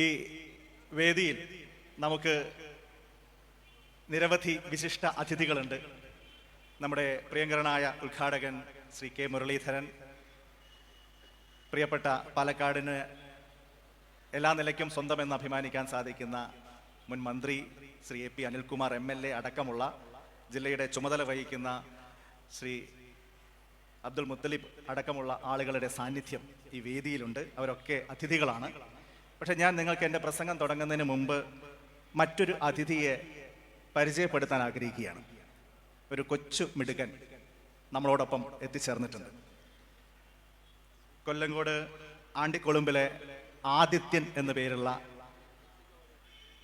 ഈ വേദിയിൽ നമുക്ക് നിരവധി വിശിഷ്ട അതിഥികളുണ്ട്. നമ്മുടെ പ്രിയങ്കരനായ ഉദ്ഘാടകൻ ശ്രീ കെ മുരളീധരൻ പ്രിയപ്പെട്ട പാലക്കാടിന് എല്ലാ നിലയ്ക്കും സ്വന്തമെന്ന് അഭിമാനിക്കാൻ സാധിക്കുന്ന മുൻ മന്ത്രി Shri A P Anilkumar M L A അടക്കമുള്ള ജില്ലയുടെ ചുമതല വഹിക്കുന്ന ശ്രീ അബ്ദുൽ മുത്തലിബ് അടക്കമുള്ള ആളുകളുടെ സാന്നിധ്യം ഈ വേദിയിലുണ്ട്. അവരൊക്കെ അതിഥികളാണ്. പക്ഷെ ഞാൻ നിങ്ങൾക്ക് എന്റെ പ്രസംഗം തുടങ്ങുന്നതിന് മുമ്പ് മറ്റൊരു അതിഥിയെ പരിചയപ്പെടുത്താൻ ആഗ്രഹിക്കുകയാണ്. ഒരു കൊച്ചു മിടുകൻ നമ്മളോടൊപ്പം എത്തിച്ചേർന്നിട്ടുണ്ട്. കൊല്ലങ്കോട് ആണ്ടിക്കൊളുമ്പിലെ ആദിത്യൻ എന്ന പേരുള്ള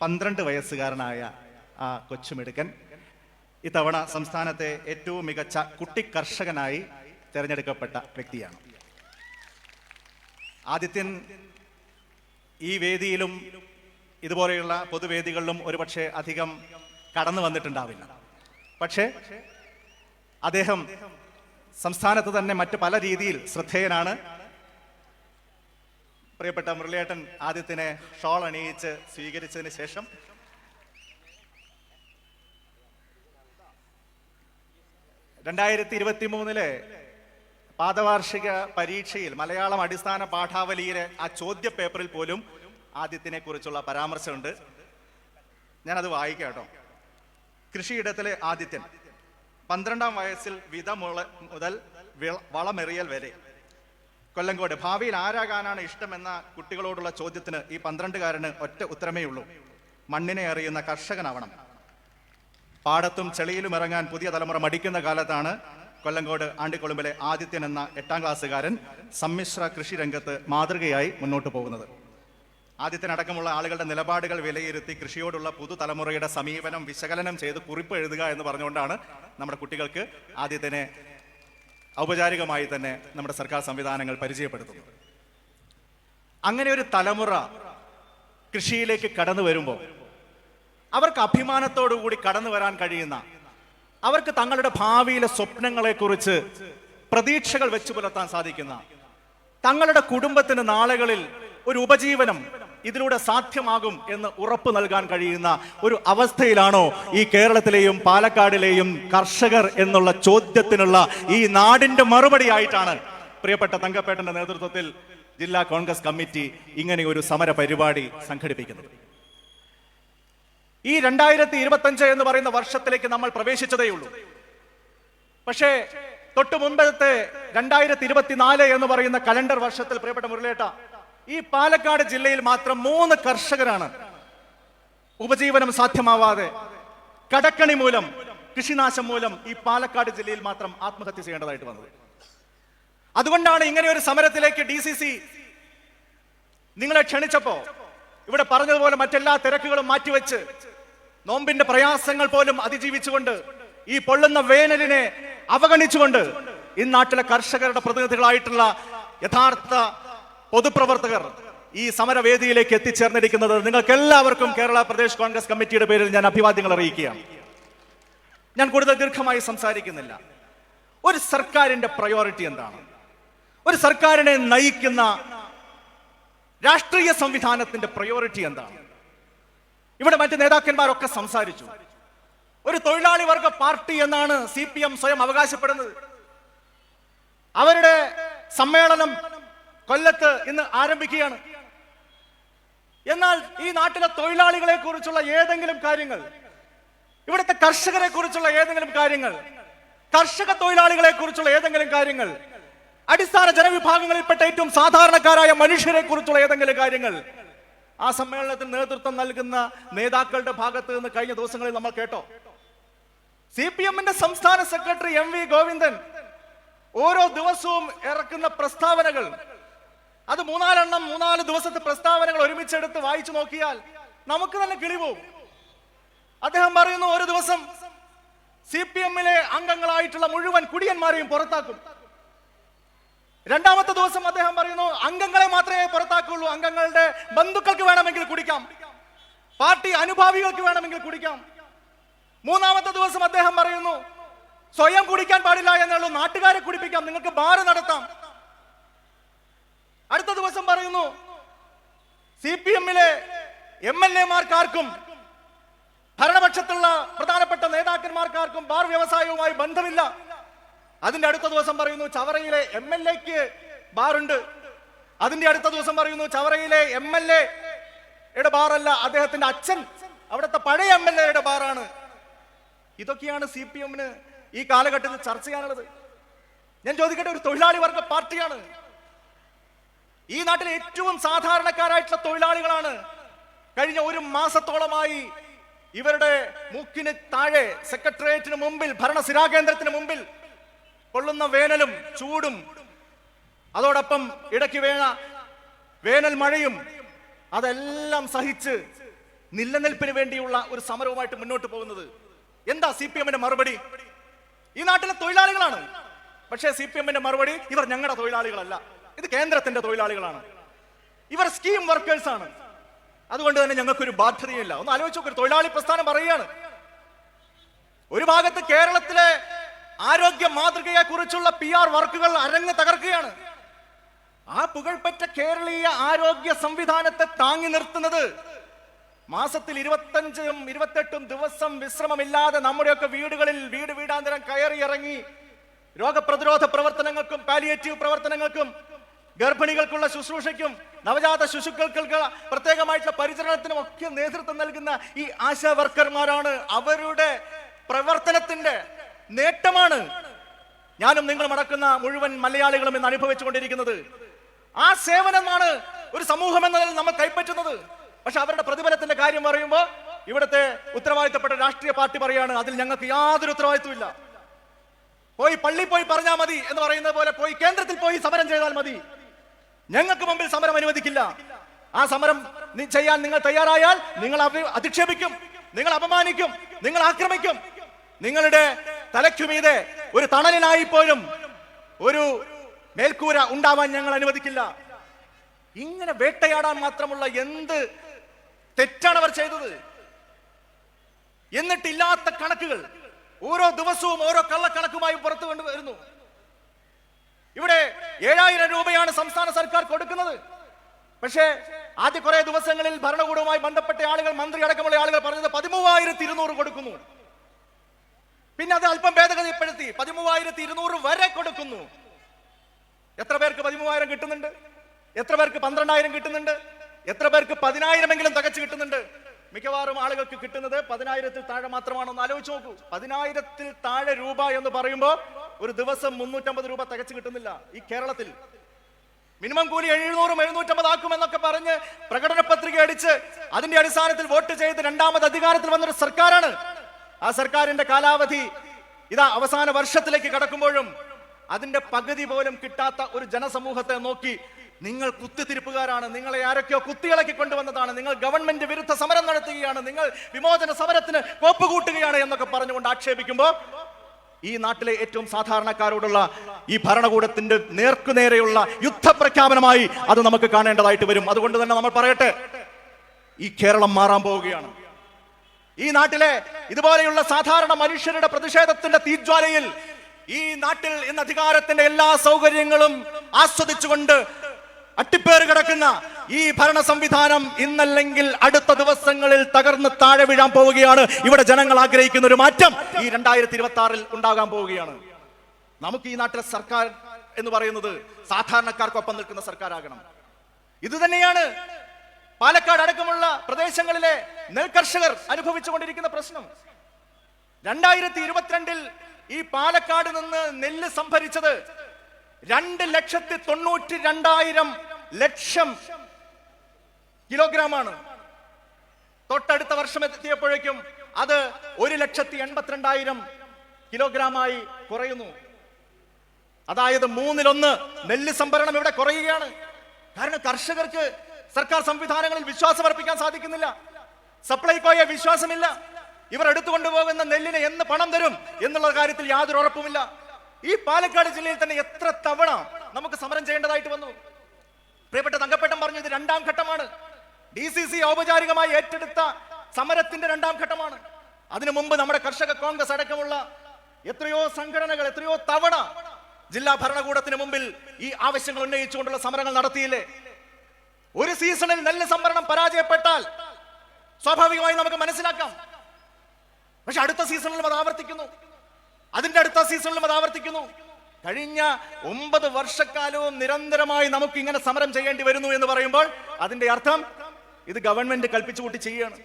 പന്ത്രണ്ട് വയസ്സുകാരനായ ആ കൊച്ചുമിടുക്കൻ ഇത്തവണ സംസ്ഥാനത്തെ ഏറ്റവും മികച്ച കുട്ടി കർഷകനായി തിരഞ്ഞെടുക്കപ്പെട്ട വ്യക്തിയാണ്. ആദിത്യൻ ഈ വേദിയിലും ഇതുപോലെയുള്ള പൊതുവേദികളിലും ഒരുപക്ഷെ അധികം കടന്നു വന്നിട്ടുണ്ടാവില്ല. പക്ഷേ അദ്ദേഹം സംസ്ഥാനത്ത് തന്നെ മറ്റ് പല രീതിയിൽ ശ്രദ്ധേയനാണ്. പ്രിയപ്പെട്ട മുരളിയേട്ടൻ ആദ്യത്തിനെ ഷോൾ അണിയിച്ച് സ്വീകരിച്ചതിന് ശേഷം രണ്ടായിരത്തി ഇരുപത്തി മൂന്നിലെ പാദവാർഷിക പരീക്ഷയിൽ മലയാളം അടിസ്ഥാന പാഠാവലിയിലെ ആ ചോദ്യ പേപ്പറിൽ പോലും ആദ്യത്തിനെ കുറിച്ചുള്ള പരാമർശമുണ്ട്. ഞാനത് വായിക്കാട്ടോ. കൃഷിയിടത്തിലെ ആദിത്യൻ പന്ത്രണ്ടാം വയസ്സിൽ വിത മുള മുതൽ വിള- വളമെറിയൽ വരെ. കൊല്ലങ്കോട് ഭാവിയിൽ ആരാകാനാണ് ഇഷ്ടമെന്ന കുട്ടികളോടുള്ള ചോദ്യത്തിന് ഈ പന്ത്രണ്ടുകാരന് ഒറ്റ ഉത്തരമേ ഉള്ളൂ. മണ്ണിനെ അറിയുന്ന കർഷകനാവണം. പാടത്തും ചെളിയിലും ഇറങ്ങാൻ പുതിയ തലമുറ മടിക്കുന്ന കാലത്താണ് കൊല്ലങ്കോട് ആണ്ടിക്കൊളുമ്പിലെ ആദിത്യൻ എന്ന എട്ടാം ക്ലാസ്സുകാരൻ സമ്മിശ്ര കൃഷി രംഗത്ത് മാതൃകയായി മുന്നോട്ട് പോകുന്നത്. ആദ്യത്തിനടക്കമുള്ള ആളുകളുടെ നിലപാടുകൾ വിലയിരുത്തി കൃഷിയോടുള്ള പുതുതലമുറയുടെ സമീപനം വിശകലനം ചെയ്ത് കുറിപ്പ് എഴുതുക എന്ന് പറഞ്ഞുകൊണ്ടാണ് നമ്മുടെ കുട്ടികൾക്ക് ആദ്യത്തിനെ ഔപചാരികമായി തന്നെ നമ്മുടെ സർക്കാർ സംവിധാനങ്ങൾ പരിചയപ്പെടുത്തുന്നത്. അങ്ങനെ ഒരു തലമുറ കൃഷിയിലേക്ക് കടന്നു വരുമ്പോൾ അവർക്ക് അഭിമാനത്തോടു കൂടി കടന്നു വരാൻ കഴിയുന്ന അവർക്ക് തങ്ങളുടെ ഭാവിയിലെ സ്വപ്നങ്ങളെ കുറിച്ച് പ്രതീക്ഷകൾ വെച്ചു പുലർത്താൻ സാധിക്കുന്ന തങ്ങളുടെ കുടുംബത്തിന് നാളുകളിൽ ഒരു ഉപജീവനം ഇതിലൂടെ സാധ്യമാകും എന്ന് ഉറപ്പ് നൽകാൻ കഴിയുന്ന ഒരു അവസ്ഥയിലാണോ ഈ കേരളത്തിലെയും പാലക്കാടിലെയും കർഷകർ എന്നുള്ള ചോദ്യത്തിനുള്ള ഈ നാടിന്റെ മറുപടിയായിട്ടാണ് പ്രിയപ്പെട്ട തങ്കപ്പേട്ടന്റെ നേതൃത്വത്തിൽ ജില്ലാ കോൺഗ്രസ് കമ്മിറ്റി ഇങ്ങനെ ഒരു സമര പരിപാടി സംഘടിപ്പിക്കുന്നത്. ഈ രണ്ടായിരത്തി ഇരുപത്തഞ്ച് എന്ന് പറയുന്ന വർഷത്തിലേക്ക് നമ്മൾ പ്രവേശിച്ചതേയുള്ളൂ പക്ഷേ തൊട്ടു മുമ്പത്തെ രണ്ടായിരത്തി ഇരുപത്തിനാല് എന്ന് പറയുന്ന കലണ്ടർ വർഷത്തിൽ പ്രിയപ്പെട്ട മുരളേട്ട ഈ പാലക്കാട് ജില്ലയിൽ മാത്രം മൂന്ന് കർഷകരാണ് ഉപജീവനം സാധ്യമാവാതെ കടക്കണി മൂലം കൃഷിനാശം മൂലം ഈ പാലക്കാട് ജില്ലയിൽ മാത്രം ആത്മഹത്യ ചെയ്യേണ്ടതായിട്ട് വന്നത്. അതുകൊണ്ടാണ് ഇങ്ങനെ ഒരു സമരത്തിലേക്ക് ഡി നിങ്ങളെ ക്ഷണിച്ചപ്പോ ഇവിടെ പറഞ്ഞതുപോലെ മറ്റെല്ലാ തിരക്കുകളും മാറ്റിവെച്ച് നോമ്പിന്റെ പ്രയാസങ്ങൾ പോലും അതിജീവിച്ചുകൊണ്ട് ഈ പൊള്ളുന്ന വേനലിനെ അവഗണിച്ചുകൊണ്ട് ഈ നാട്ടിലെ കർഷകരുടെ പ്രതിനിധികളായിട്ടുള്ള യഥാർത്ഥ പൊതുപ്രവർത്തകർ ഈ സമരവേദിയിലേക്ക് എത്തിച്ചേർന്നിരിക്കുന്നത് നിങ്ങൾക്ക് എല്ലാവർക്കും കേരള പ്രദേശ് കോൺഗ്രസ് കമ്മിറ്റിയുടെ പേരിൽ ഞാൻ അഭിവാദ്യങ്ങൾ അറിയിക്കുകയാണ്. ഞാൻ കൂടുതൽ ദീർഘമായി സംസാരിക്കുന്നില്ല. ഒരു സർക്കാരിന്റെ പ്രയോറിറ്റി എന്താണ്? ഒരു സർക്കാരിനെ നയിക്കുന്ന രാഷ്ട്രീയ സംവിധാനത്തിന്റെ പ്രയോറിറ്റി എന്താണ്? ഇവിടെ മറ്റ് നേതാക്കന്മാരൊക്കെ സംസാരിച്ചു. ഒരു തൊഴിലാളി വർഗ പാർട്ടി എന്നാണ് സി പി എം സ്വയം അവകാശപ്പെടുന്നത്. അവരുടെ സമ്മേളനം കൊല്ലത്ത് ഇന്ന് ആരംഭിക്കുകയാണ്. എന്നാൽ ഈ നാട്ടിലെ തൊഴിലാളികളെ കുറിച്ചുള്ള ഏതെങ്കിലും കാര്യങ്ങൾ ഇവിടുത്തെ കർഷകരെ കുറിച്ചുള്ള ഏതെങ്കിലും കാര്യങ്ങൾ കർഷക തൊഴിലാളികളെ കുറിച്ചുള്ള ഏതെങ്കിലും കാര്യങ്ങൾ അടിസ്ഥാന ജനവിഭാഗങ്ങളിൽപ്പെട്ട ഏറ്റവും സാധാരണക്കാരായ മനുഷ്യരെ കുറിച്ചുള്ള ഏതെങ്കിലും കാര്യങ്ങൾ? ആ സമ്മേളനത്തിന് നേതൃത്വം നൽകുന്ന നേതാക്കളുടെ ഭാഗത്ത് നിന്ന് കഴിഞ്ഞ ദിവസങ്ങളിൽ നമ്മൾ കേട്ടോ. സി പി എമ്മിന്റെ സംസ്ഥാന സെക്രട്ടറി എം വി ഗോവിന്ദൻ ഓരോ ദിവസവും ഇറക്കുന്ന പ്രസ്താവനകൾ അത് മൂന്നാലെണ്ണം മൂന്നാൽ ദിവസത്തെ പ്രസ്താവനകൾ ഒരുമിച്ചെടുത്ത് വായിച്ചു നോക്കിയാൽ നമുക്ക് തന്നെ കിളിപോകും അദ്ദേഹം പറയുന്നു ഒരു ദിവസം സി പി എമ്മിലെ അംഗങ്ങളായിട്ടുള്ള മുഴുവൻ കുടിയന്മാരെയും പുറത്താക്കും. രണ്ടാമത്തെ ദിവസം അദ്ദേഹം പറയുന്നു അംഗങ്ങളെ മാത്രമേ പുറത്താക്കുള്ളൂ അംഗങ്ങളുടെ ബന്ധുക്കൾക്ക് വേണമെങ്കിൽ കുടിക്കാം. പാർട്ടി അനുഭാവികൾക്ക് വേണമെങ്കിൽ കുടിക്കാം. മൂന്നാമത്തെ ദിവസം അദ്ദേഹം പറയുന്നു സ്വയം കുടിക്കാൻ പാടില്ല എന്നുള്ളൂ. നാട്ടുകാരെ കുടിപ്പിക്കാം. നിങ്ങൾക്ക് ബാറ് നടത്താം. അടുത്ത ദിവസം പറയുന്നു സി പി എമ്മിലെ എം എൽ എമാർക്കാർക്കും ഭരണപക്ഷത്തുള്ള പ്രധാനപ്പെട്ട നേതാക്കന്മാർക്കാർക്കും ബാർ വ്യവസായവുമായി ബന്ധമില്ല. അതിന്റെ അടുത്ത ദിവസം പറയുന്നു ചവറയിലെ എം എൽ എക്ക് ബാറുണ്ട്. അതിന്റെ അടുത്ത ദിവസം പറയുന്നു ചവറയിലെ എം എൽ എയുടെ ബാറല്ല അദ്ദേഹത്തിന്റെ അച്ഛൻ അവിടുത്തെ പഴയ എം എൽ എയുടെ ബാറാണ്. ഇതൊക്കെയാണ് സി പി എമ്മിന് ഈ കാലഘട്ടത്തിൽ ചർച്ച ചെയ്യാനുള്ളത്. ഞാൻ ചോദിക്കട്ടെ ഒരു തൊഴിലാളി വർഗ പാർട്ടിയാണ്. ഈ നാട്ടിലെ ഏറ്റവും സാധാരണക്കാരായിട്ടുള്ള തൊഴിലാളികളാണ്. കഴിഞ്ഞ ഒരു മാസത്തോളമായി ഇവരുടെ മൂക്കിന് താഴെ സെക്രട്ടേറിയറ്റിന് മുമ്പിൽ ഭരണസിരാ കേന്ദ്രത്തിന് മുമ്പിൽ കൊള്ളുന്ന വേനലും ചൂടും. അതോടൊപ്പം ഇടയ്ക്ക് വേണ വേനൽ മഴയും അതെല്ലാം സഹിച്ച് നിലനിൽപ്പിന് വേണ്ടിയുള്ള ഒരു സമരവുമായിട്ട് മുന്നോട്ട് പോകുന്നത്. എന്താ സി പി എമ്മിന്റെ മറുപടി? ഈ നാട്ടിലെ തൊഴിലാളികളാണ്. പക്ഷേ സി പി എമ്മിന്റെ മറുപടി ഇവർ ഞങ്ങളുടെ തൊഴിലാളികളല്ല. ഇത് കേന്ദ്രത്തിന്റെ തൊഴിലാളികളാണ്. ഇവർ സ്കീം വർക്കേഴ്സ് ആണ് അതുകൊണ്ട് തന്നെ ഞങ്ങൾക്കൊരു ബാധ്യതയില്ല ഒന്ന് ആലോചിച്ച് നോക്കൊരു തൊഴിലാളി പ്രസ്ഥാനം പറയുകയാണ്. ഒരു ഭാഗത്ത് കേരളത്തിലെ ആരോഗ്യ മാതൃകയെ കുറിച്ചുള്ള പി ആർ വർക്കുകൾ അരങ്ങ് തകർക്കുകയാണ്. ആ പുകഴ്പെറ്റ കേരളീയ ആരോഗ്യ സംവിധാനത്തെ താങ്ങി നിർത്തുന്നത് മാസത്തിൽ ഇരുപത്തഞ്ചും ഇരുപത്തെട്ടും ദിവസം വിശ്രമമില്ലാതെ നമ്മുടെയൊക്കെ വീടുകളിൽ വീട് വീടാന്തരം കയറി ഇറങ്ങി രോഗപ്രതിരോധ പ്രവർത്തനങ്ങൾക്കും പാലിയേറ്റീവ് പ്രവർത്തനങ്ങൾക്കും ഗർഭിണികൾക്കുള്ള ശുശ്രൂഷയ്ക്കും നവജാത ശിശുക്കൾക്ക് പ്രത്യേകമായിട്ടുള്ള പരിചരണത്തിനും ഒക്കെ നേതൃത്വം നൽകുന്ന ഈ ആശാ വർക്കർമാരാണ് അവരുടെ പ്രവർത്തനത്തിന്റെ നേട്ടമാണ് ഞാനും നിങ്ങളും അടക്കുന്ന മുഴുവൻ മലയാളികളും ഇന്ന് അനുഭവിച്ചുകൊണ്ടിരിക്കുന്നത്. ആ സേവനമാണ് ഒരു സമൂഹം എന്നതിൽ നമ്മൾ കൈപ്പറ്റുന്നത്. പക്ഷെ അവരുടെ പ്രതിഫലത്തിന്റെ കാര്യം പറയുമ്പോൾ ഇവിടുത്തെ ഉത്തരവാദിത്തപ്പെട്ട രാഷ്ട്രീയ പാർട്ടി പറയാണ് അതിൽ ഞങ്ങൾക്ക് യാതൊരു ഉത്തരവാദിത്വം ഇല്ല. പോയി പള്ളി പോയി പറഞ്ഞാൽ മതി എന്ന് പറയുന്നത് പോലെ പോയി കേന്ദ്രത്തിൽ പോയി സമരം ചെയ്താൽ മതി. ഞങ്ങൾക്ക് മുമ്പിൽ സമരം അനുവദിക്കില്ല. ആ സമരം ചെയ്യാൻ നിങ്ങൾ തയ്യാറായാൽ നിങ്ങൾ അധിക്ഷേപിക്കും. നിങ്ങൾ അപമാനിക്കും. നിങ്ങൾ ആക്രമിക്കും. നിങ്ങളുടെ തലയ്ക്കുമീതെ ഒരു തണലിനായി പോലും ഒരു മേൽക്കൂര ഉണ്ടാവാൻ ഞങ്ങൾ അനുവദിക്കില്ല. ഇങ്ങനെ വേട്ടയാടാൻ മാത്രമുള്ള എന്ത് തെറ്റാണ് അവർ ചെയ്തത്? എന്നിട്ടില്ലാത്ത കണക്കുകൾ ഓരോ ദിവസവും ഓരോ കള്ളക്കണക്കുമായി പുറത്തു കൊണ്ടുവരുന്നു ഇവിടെ ഏഴായിരം രൂപയാണ് സംസ്ഥാന സർക്കാർ കൊടുക്കുന്നത്. പക്ഷേ ആദ്യ കുറെ ദിവസങ്ങളിൽ ഭരണകൂടവുമായി ബന്ധപ്പെട്ട ആളുകൾ മന്ത്രി അടക്കമുള്ള ആളുകൾ പറഞ്ഞത് പതിമൂവായിരത്തി ഇരുന്നൂറ് കൊടുക്കുന്നു. പിന്നെ അത് അല്പം ഭേദഗതിപ്പെടുത്തി പതിമൂവായിരത്തി ഇരുന്നൂറ് വരെ കൊടുക്കുന്നു. എത്ര പേർക്ക് പതിമൂവായിരം കിട്ടുന്നുണ്ട്? എത്ര പേർക്ക് പന്ത്രണ്ടായിരം കിട്ടുന്നുണ്ട്? എത്ര പേർക്ക് പതിനായിരമെങ്കിലും തികച്ചു കിട്ടുന്നുണ്ട്? മിക്കവാറും ആളുകൾക്ക് കിട്ടുന്നത് പതിനായിരത്തിൽ താഴെ മാത്രമാണെന്ന് ആലോചിച്ച് നോക്കൂ. പതിനായിരത്തിൽ താഴെ രൂപ എന്ന് പറയുമ്പോൾ ഒരു ദിവസം മുന്നൂറ്റമ്പത് രൂപ തികച്ചു കിട്ടുന്നില്ല ഈ കേരളത്തിൽ. മിനിമം കൂലി എഴുന്നൂറും എഴുന്നൂറ്റമ്പത് ആക്കും എന്നൊക്കെ പറഞ്ഞ് പ്രകടന പത്രിക അടിച്ച് അതിന്റെ അടിസ്ഥാനത്തിൽ വോട്ട് ചെയ്ത് രണ്ടാമത് അധികാരത്തിൽ വന്നൊരു സർക്കാരാണ്. ആ സർക്കാരിന്റെ കാലാവധി ഇതാ അവസാന വർഷത്തിലേക്ക് കടക്കുമ്പോഴും അതിന്റെ പകുതി പോലും കിട്ടാത്ത ഒരു ജനസമൂഹത്തെ നോക്കി നിങ്ങൾ കുത്തിത്തിരിപ്പുകാരാണ്. നിങ്ങളെ ആരൊക്കെയോ കുത്തിയിളക്കി കൊണ്ടുവന്നതാണ്. നിങ്ങൾ ഗവൺമെന്റ് വിരുദ്ധ സമരം നടത്തുകയാണ്. നിങ്ങൾ വിമോചന സമരത്തിന് കോപ്പ് കൂട്ടുകയാണ് എന്നൊക്കെ പറഞ്ഞുകൊണ്ട് ആക്ഷേപിക്കുമ്പോൾ ഈ നാട്ടിലെ ഏറ്റവും സാധാരണക്കാരോടുള്ള ഈ ഭരണകൂടത്തിന്റെ നേർക്കുനേരെയുള്ള യുദ്ധപ്രഖ്യാപനമായി അത് നമുക്ക് കാണേണ്ടതായിട്ട് വരും. അതുകൊണ്ട് തന്നെ നമ്മൾ പറയട്ടെ ഈ കേരളം മാറാൻ പോവുകയാണ്. ഈ നാട്ടിലെ ഇതുപോലെയുള്ള സാധാരണ മനുഷ്യരുടെ പ്രതിഷേധത്തിന്റെ തീജ്വാലയിൽ ഈ നാട്ടിൽ ഇന്ന് അധികാരത്തിന്റെ എല്ലാ സൗകര്യങ്ങളും ആസ്വദിച്ചുകൊണ്ട് അട്ടിപ്പേർ കിടക്കുന്ന ഈ ഭരണ സംവിധാനം ഇന്നല്ലെങ്കിൽ അടുത്ത ദിവസങ്ങളിൽ തകർന്ന് താഴെ വീഴാൻ പോവുകയാണ്. ഇവിടെ ജനങ്ങൾ ആഗ്രഹിക്കുന്ന ഒരു മാറ്റം ഈ രണ്ടായിരത്തി ഇരുപത്തി ആറിൽ ഉണ്ടാകാൻ പോവുകയാണ്. നമുക്ക് ഈ നാട്ടിലെ സർക്കാർ എന്ന് പറയുന്നത് സാധാരണക്കാർക്കൊപ്പം നിൽക്കുന്ന സർക്കാരാകണം. ഇത് തന്നെയാണ് പാലക്കാട് അടക്കമുള്ള പ്രദേശങ്ങളിലെ നെൽകർഷകർ അനുഭവിച്ചുകൊണ്ടിരിക്കുന്ന പ്രശ്നം. രണ്ടായിരത്തി ഇരുപത്തിരണ്ടിൽ ഈ പാലക്കാട് നിന്ന് നെല്ല് സംഭരിച്ചത് രണ്ട് ലക്ഷത്തി തൊണ്ണൂറ്റി രണ്ടായിരം ലക്ഷം കിലോഗ്രാമാണ്. തൊട്ടടുത്ത വർഷം എത്തിയപ്പോഴേക്കും അത് ഒരു ലക്ഷത്തി എൺപത്തിരണ്ടായിരം കിലോഗ്രാമായി കുറയുന്നു. അതായത് മൂന്നിലൊന്ന് നെല്ല് സംഭരണം ഇവിടെ കുറയുകയാണ്. കാരണം കർഷകർക്ക് സർക്കാർ സംവിധാനങ്ങളിൽ വിശ്വാസം അർപ്പിക്കാൻ സാധിക്കുന്നില്ല. സപ്ലൈകോയെ വിശ്വാസമില്ല. ഇവർ എടുത്തുകൊണ്ടുപോകുന്ന നെല്ലിന് എന്ന് പണം തരും എന്നുള്ള കാര്യത്തിൽ യാതൊരു ഉറപ്പുമില്ല. ഈ പാലക്കാട് ജില്ലയിൽ തന്നെ എത്ര തവണ നമുക്ക് സമരം ചെയ്യേണ്ടതായിട്ട് വന്നു? പ്രിയപ്പെട്ട തങ്കപ്പെട്ടൻ പറഞ്ഞു ഇത് രണ്ടാം ഘട്ടമാണ്. ഡി സി സി ഔപചാരികമായി ഏറ്റെടുത്ത സമരത്തിന്റെ രണ്ടാം ഘട്ടമാണ്. അതിനു മുമ്പ് നമ്മുടെ കർഷക കോൺഗ്രസ് അടക്കമുള്ള എത്രയോ സംഘടനകൾ എത്രയോ തവണ ജില്ലാ ഭരണകൂടത്തിന് മുമ്പിൽ ഈ ആവശ്യങ്ങൾ ഉന്നയിച്ചുകൊണ്ടുള്ള സമരങ്ങൾ നടത്തിയില്ലേ? ഒരു സീസണിൽ നെല്ല് സംഭരണം പരാജയപ്പെട്ടാൽ സ്വാഭാവികമായി നമുക്ക് മനസ്സിലാക്കാം. പക്ഷെ അടുത്ത സീസണിലും അത് ആവർത്തിക്കുന്നു. അതിന്റെ അടുത്ത സീസണിലും അത് ആവർത്തിക്കുന്നു. കഴിഞ്ഞ ഒമ്പത് വർഷക്കാലവും നിരന്തരമായി നമുക്ക് ഇങ്ങനെ സമരം ചെയ്യേണ്ടി വരുന്നു എന്ന് പറയുമ്പോൾ അതിന്റെ അർത്ഥം ഇത് ഗവൺമെന്റ് കൽപ്പിച്ചുകൂട്ടി ചെയ്യുകയാണ്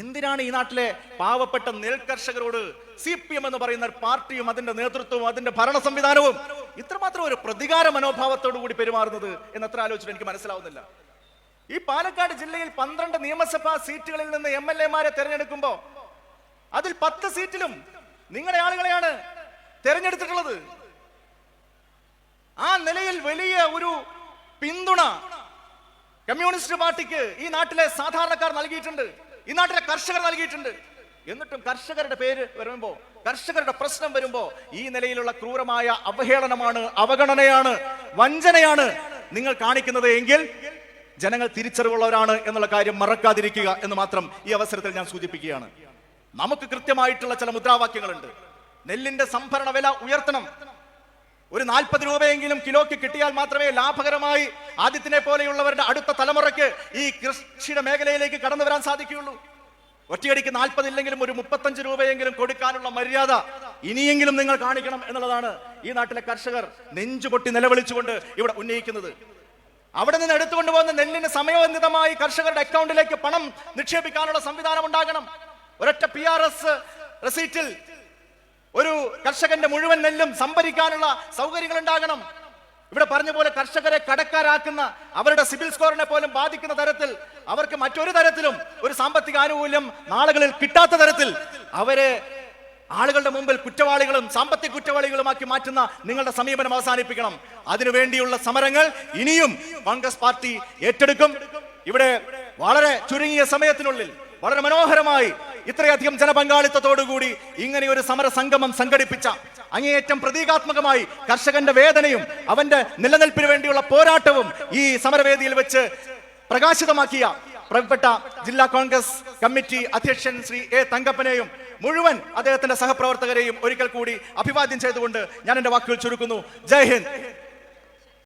എന്തിനാണ് ഈ നാട്ടിലെ പാവപ്പെട്ട നെൽകർഷകരോട് സി പി എം എന്ന് പറയുന്ന പാർട്ടിയും അതിന്റെ നേതൃത്വവും അതിന്റെ ഭരണ സംവിധാനവും ഇത്രമാത്രം ഒരു പ്രതികാര മനോഭാവത്തോടു കൂടി പെരുമാറുന്നത് എന്ന് അത്ര ആലോചിച്ചിട്ട് എനിക്ക് മനസ്സിലാവുന്നില്ല. ഈ പാലക്കാട് ജില്ലയിൽ പന്ത്രണ്ട് നിയമസഭാ സീറ്റുകളിൽ നിന്ന് എം എൽ എമാരെ തെരഞ്ഞെടുക്കുമ്പോ അതിൽ പത്ത് സീറ്റിലും നിങ്ങളുടെ ആളുകളെയാണ് തെരഞ്ഞെടുത്തിട്ടുള്ളത്. ആ നിലയിൽ വലിയ ഒരു പിന്തുണ കമ്മ്യൂണിസ്റ്റ് പാർട്ടിക്ക് ഈ നാട്ടിലെ സാധാരണക്കാർ നൽകിയിട്ടുണ്ട്. ഈ നാട്ടിലെ കർഷകർ നൽകിയിട്ടുണ്ട്. എന്നിട്ടും കർഷകരുടെ പേര് വരുമ്പോ കർഷകരുടെ പ്രശ്നം വരുമ്പോ ഈ നിലയിലുള്ള ക്രൂരമായ അവഹേളനമാണ് അവഗണനയാണ് വഞ്ചനയാണ് നിങ്ങൾ കാണിക്കുന്നത് എങ്കിൽ ജനങ്ങൾ തിരിച്ചറിവുള്ളവരാണ് എന്നുള്ള കാര്യം മറക്കാതിരിക്കുക എന്ന് മാത്രം ഈ അവസരത്തിൽ ഞാൻ സൂചിപ്പിക്കുകയാണ്. നമുക്ക് കൃത്യമായിട്ടുള്ള ചില മുദ്രാവാക്യങ്ങളുണ്ട്. നെല്ലിന്റെ സംഭരണ വില ഉയർത്തണം. ഒരു നാൽപ്പത് രൂപയെങ്കിലും കിലോയ്ക്ക് കിട്ടിയാൽ മാത്രമേ ലാഭകരമായി ആദ്യത്തിനെ പോലെയുള്ളവരുടെ അടുത്ത തലമുറയ്ക്ക് ഈ കൃഷിയുടെ മേഖലയിലേക്ക് കടന്നു വരാൻ സാധിക്കുകയുള്ളൂ. ഒറ്റയടിക്ക് നാൽപ്പത് ഇല്ലെങ്കിലും ഒരു മുപ്പത്തഞ്ച് രൂപയെങ്കിലും കൊടുക്കാനുള്ള മര്യാദ ഇനിയെങ്കിലും നിങ്ങൾ കാണിക്കണം എന്നുള്ളതാണ് ഈ നാട്ടിലെ കർഷകർ നെഞ്ചുപൊട്ടി നിലവിളിച്ചുകൊണ്ട് ഇവിടെ ഉന്നയിക്കുന്നത്. അവിടെ നിന്ന് എടുത്തുകൊണ്ട് പോകുന്ന നെല്ലിന് സമയബന്ധിതമായി കർഷകരുടെ അക്കൗണ്ടിലേക്ക് പണം നിക്ഷേപിക്കാനുള്ള സംവിധാനം ഉണ്ടാകണം. ഒരൊറ്റ പി ആർ എസ് റെസീറ്റിൽ ഒരു കർഷകന്റെ മുഴുവൻ നെല്ലും സംഭരിക്കാനുള്ള സൗകര്യങ്ങൾ ഉണ്ടാകണം ഇവിടെ പറഞ്ഞ പോലെ കർഷകരെ കടക്കാരാക്കുന്ന അവരുടെ സിവിൽ സ്കോറിനെ പോലും ബാധിക്കുന്ന തരത്തിൽ അവർക്ക് മറ്റൊരു തരത്തിലും ഒരു സാമ്പത്തിക ആനുകൂല്യം നാളുകളിൽ കിട്ടാത്ത തരത്തിൽ അവരെ ആളുകളുടെ മുമ്പിൽ കുറ്റവാളികളും സാമ്പത്തിക കുറ്റവാളികളുമാക്കി മാറ്റുന്ന നിങ്ങളുടെ സമീപനം അവസാനിപ്പിക്കണം. അതിനുവേണ്ടിയുള്ള സമരങ്ങൾ ഇനിയും കോൺഗ്രസ് പാർട്ടി ഏറ്റെടുക്കും. ഇവിടെ വളരെ ചുരുങ്ങിയ സമയത്തിനുള്ളിൽ വളരെ മനോഹരമായി ഇത്രയധികം ജനപങ്കാളിത്തത്തോടുകൂടി ഇങ്ങനെ ഒരു സമര സംഗമം സംഘടിപ്പിച്ച അങ്ങേയറ്റം പ്രതീകാത്മകമായി കർഷകന്റെ വേദനയും അവന്റെ നിലനിൽപ്പിന് വേണ്ടിയുള്ള പോരാട്ടവും ഈ സമരവേദിയിൽ വെച്ച് പ്രകാശിതമാക്കിയ പ്രവപ്പെട്ട ജില്ലാ കോൺഗ്രസ് കമ്മിറ്റി അധ്യക്ഷൻ ശ്രീ എ തങ്കപ്പനെയും മുഴുവൻ അദ്ദേഹത്തിന്റെ സഹപ്രവർത്തകരെയും ഒരിക്കൽ കൂടി അഭിവാദ്യം ചെയ്തുകൊണ്ട് ഞാൻ എന്റെ വാക്കുകൾ ചുരുക്കുന്നു. ജയ് ഹിന്ദ്.